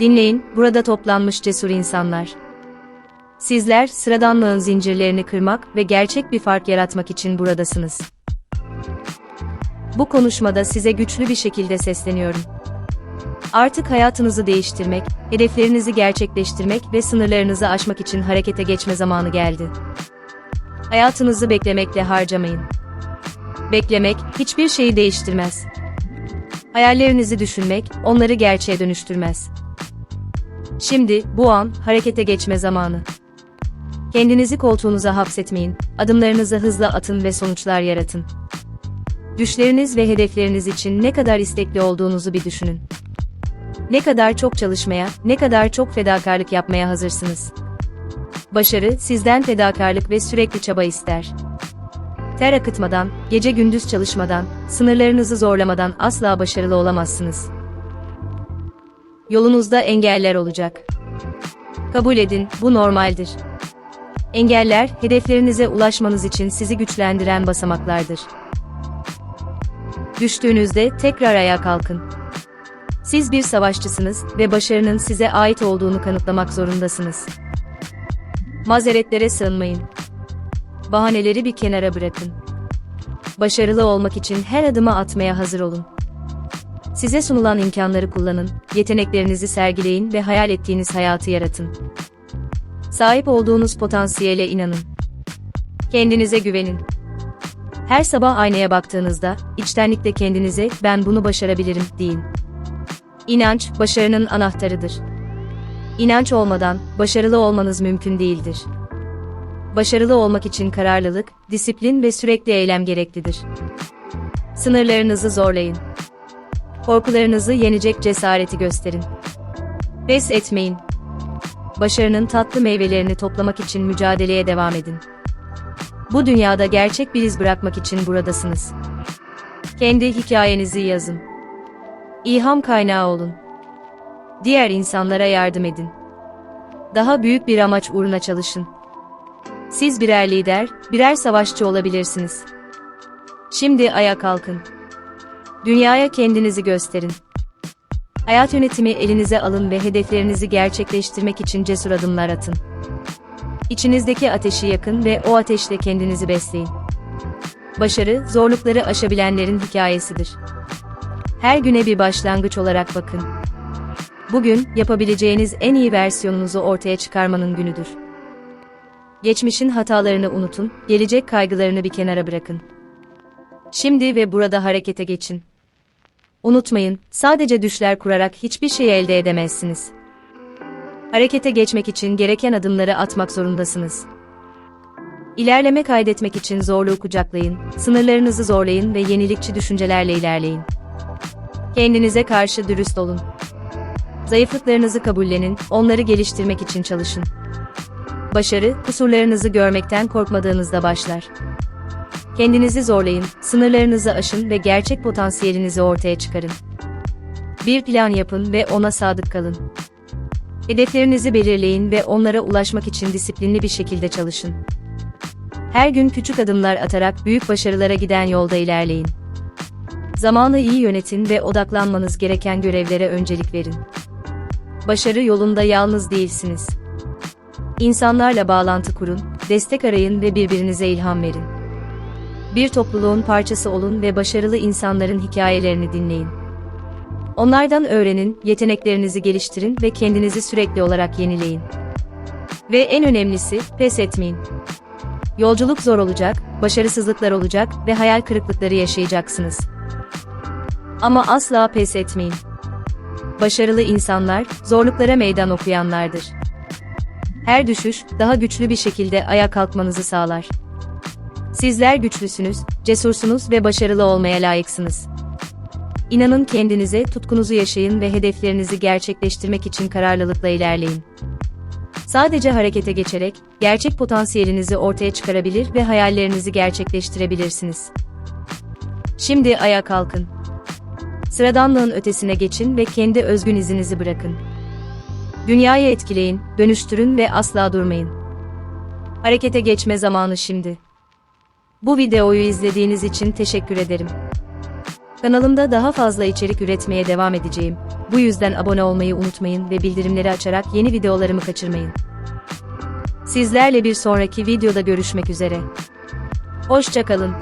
Dinleyin, burada toplanmış cesur insanlar. Sizler sıradanlığın zincirlerini kırmak ve gerçek bir fark yaratmak için buradasınız. Bu konuşmada size güçlü bir şekilde sesleniyorum. Artık hayatınızı değiştirmek, hedeflerinizi gerçekleştirmek ve sınırlarınızı aşmak için harekete geçme zamanı geldi. Hayatınızı beklemekle harcamayın. Beklemek hiçbir şeyi değiştirmez. Hayallerinizi düşünmek onları gerçeğe dönüştürmez. Şimdi bu an harekete geçme zamanı. Kendinizi koltuğunuza hapsetmeyin, adımlarınızı hızla atın ve sonuçlar yaratın. Düşleriniz ve hedefleriniz için ne kadar istekli olduğunuzu bir düşünün. Ne kadar çok çalışmaya, ne kadar çok fedakarlık yapmaya hazırsınız. Başarı sizden fedakarlık ve sürekli çaba ister. Ter akıtmadan, gece gündüz çalışmadan, sınırlarınızı zorlamadan asla başarılı olamazsınız. Yolunuzda engeller olacak. Kabul edin, bu normaldir. Engeller, hedeflerinize ulaşmanız için sizi güçlendiren basamaklardır. Düştüğünüzde tekrar ayağa kalkın. Siz bir savaşçısınız ve başarının size ait olduğunu kanıtlamak zorundasınız. Mazeretlere sığınmayın. Bahaneleri bir kenara bırakın. Başarılı olmak için her adımı atmaya hazır olun. Size sunulan imkanları kullanın, yeteneklerinizi sergileyin ve hayal ettiğiniz hayatı yaratın. Sahip olduğunuz potansiyele inanın. Kendinize güvenin. Her sabah aynaya baktığınızda, içtenlikle kendinize ben bunu başarabilirim deyin. İnanç, başarının anahtarıdır. İnanç olmadan, başarılı olmanız mümkün değildir. Başarılı olmak için kararlılık, disiplin ve sürekli eylem gereklidir. Sınırlarınızı zorlayın. Korkularınızı yenecek cesareti gösterin. Pes etmeyin. Başarının tatlı meyvelerini toplamak için mücadeleye devam edin. Bu dünyada gerçek bir iz bırakmak için buradasınız. Kendi hikayenizi yazın. İlham kaynağı olun. Diğer insanlara yardım edin. Daha büyük bir amaç uğruna çalışın. Siz birer lider, birer savaşçı olabilirsiniz. Şimdi ayağa kalkın. Dünyaya kendinizi gösterin. Hayat yönetimi elinize alın ve hedeflerinizi gerçekleştirmek için cesur adımlar atın. İçinizdeki ateşi yakın ve o ateşle kendinizi besleyin. Başarı, zorlukları aşabilenlerin hikayesidir. Her güne bir başlangıç olarak bakın. Bugün yapabileceğiniz en iyi versiyonunuzu ortaya çıkarmanın günüdür. Geçmişin hatalarını unutun, gelecek kaygılarını bir kenara bırakın. Şimdi ve burada harekete geçin. Unutmayın, sadece düşler kurarak hiçbir şey elde edemezsiniz. Harekete geçmek için gereken adımları atmak zorundasınız. İlerleme kaydetmek için zorluğu kucaklayın, sınırlarınızı zorlayın ve yenilikçi düşüncelerle ilerleyin. Kendinize karşı dürüst olun. Zayıflıklarınızı kabullenin, onları geliştirmek için çalışın. Başarı, kusurlarınızı görmekten korkmadığınızda başlar. Kendinizi zorlayın, sınırlarınızı aşın ve gerçek potansiyelinizi ortaya çıkarın. Bir plan yapın ve ona sadık kalın. Hedeflerinizi belirleyin ve onlara ulaşmak için disiplinli bir şekilde çalışın. Her gün küçük adımlar atarak büyük başarılara giden yolda ilerleyin. Zamanı iyi yönetin ve odaklanmanız gereken görevlere öncelik verin. Başarı yolunda yalnız değilsiniz. İnsanlarla bağlantı kurun, destek arayın ve birbirinize ilham verin. Bir topluluğun parçası olun ve başarılı insanların hikayelerini dinleyin. Onlardan öğrenin, yeteneklerinizi geliştirin ve kendinizi sürekli olarak yenileyin. Ve en önemlisi, pes etmeyin. Yolculuk zor olacak, başarısızlıklar olacak ve hayal kırıklıkları yaşayacaksınız. Ama asla pes etmeyin. Başarılı insanlar, zorluklara meydan okuyanlardır. Her düşüş, daha güçlü bir şekilde ayağa kalkmanızı sağlar. Sizler güçlüsünüz, cesursunuz ve başarılı olmaya layıksınız. İnanın kendinize, tutkunuzu yaşayın ve hedeflerinizi gerçekleştirmek için kararlılıkla ilerleyin. Sadece harekete geçerek, gerçek potansiyelinizi ortaya çıkarabilir ve hayallerinizi gerçekleştirebilirsiniz. Şimdi ayağa kalkın. Sıradanlığın ötesine geçin ve kendi özgün izinizi bırakın. Dünyayı etkileyin, dönüştürün ve asla durmayın. Harekete geçme zamanı şimdi. Bu videoyu izlediğiniz için teşekkür ederim. Kanalımda daha fazla içerik üretmeye devam edeceğim. Bu yüzden abone olmayı unutmayın ve bildirimleri açarak yeni videolarımı kaçırmayın. Sizlerle bir sonraki videoda görüşmek üzere. Hoşçakalın.